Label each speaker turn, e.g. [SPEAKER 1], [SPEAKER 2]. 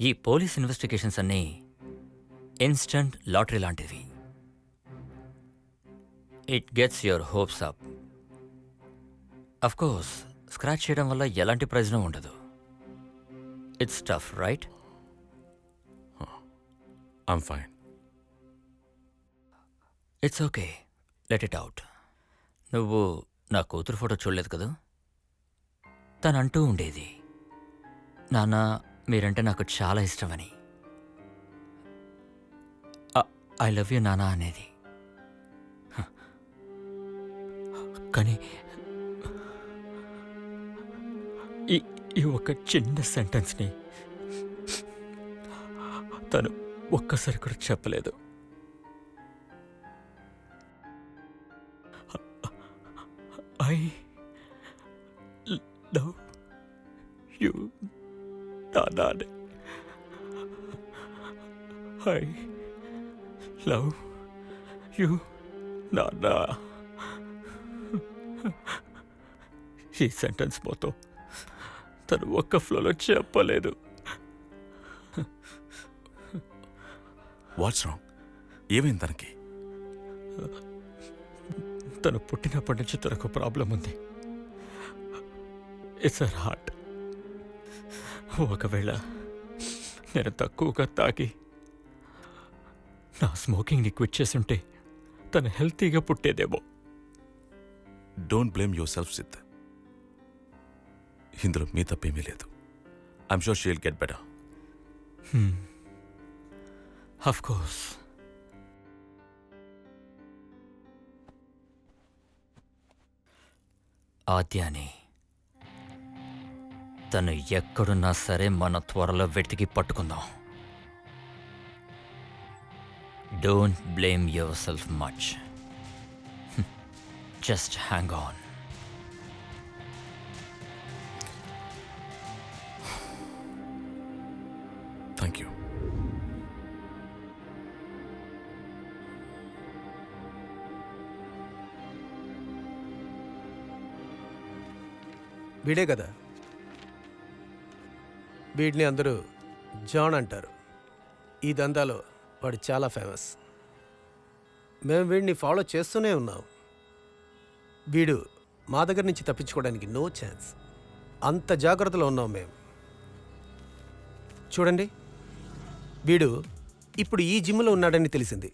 [SPEAKER 1] ఈ police investigations అన్నీ instant lottery లాంటివి. It gets your hopes up course scratch చేయడం వల్ల ఎలాంటి ప్రయోజనం ఉండదు. It's tough right
[SPEAKER 2] I'm fine
[SPEAKER 1] it's okay let it out నువ్వు నా కూతురు ఫోటో చూడలేదు కదా? తను అంటూ ఉండేది. నాన్న మీరంటే నాకు చాలా ఇష్టమని. ఐ లవ్ యూ నానా అనేది. కానీ ఈ ఈ ఒక చిన్న సెంటెన్స్ని తను ఒక్కసారి కూడా చెప్పలేదు. I love you. Nana. I love you, Nana. ఈ సెంటెన్స్ మొత్తం తను ఒక్క ఫ్లోలో చెప్పలేదు.
[SPEAKER 2] What's wrong? ఏమైంది తనకి?
[SPEAKER 1] తను పుట్టినప్పటి నుంచి తనకు ప్రాబ్లం ఉంది. ఇట్స్ అర్ హార్ట్ ఒకవేళ. నేను తక్కువగా తాగి నా స్మోకింగ్ని క్విట్ చేసుంటే తను హెల్తీగా పుట్టేదేమో.
[SPEAKER 2] Don't blame yourself Sidh ఇందులో మీ తప్పేమీ లేదు. I'm sure she'll get better
[SPEAKER 1] of course ఆద్యాని తను ఎక్కడున్నా సరే మన త్వరలో వెతికి పట్టుకుందాం. Don't blame yourself much just hang on
[SPEAKER 2] thank you
[SPEAKER 3] వీడే కదా? వీడిని అందరూ జాన్ అంటారు. ఈ దందాలో వాడు చాలా ఫేమస్. మేము వీడిని ఫాలో చేస్తూనే ఉన్నాం. వీడు మా దగ్గర నుంచి తప్పించుకోవడానికి నో ఛాన్స్. అంత జాగ్రత్తలో ఉన్నాం మేము. చూడండి. వీడు ఇప్పుడు ఈ జిమ్లో ఉన్నాడని తెలిసింది.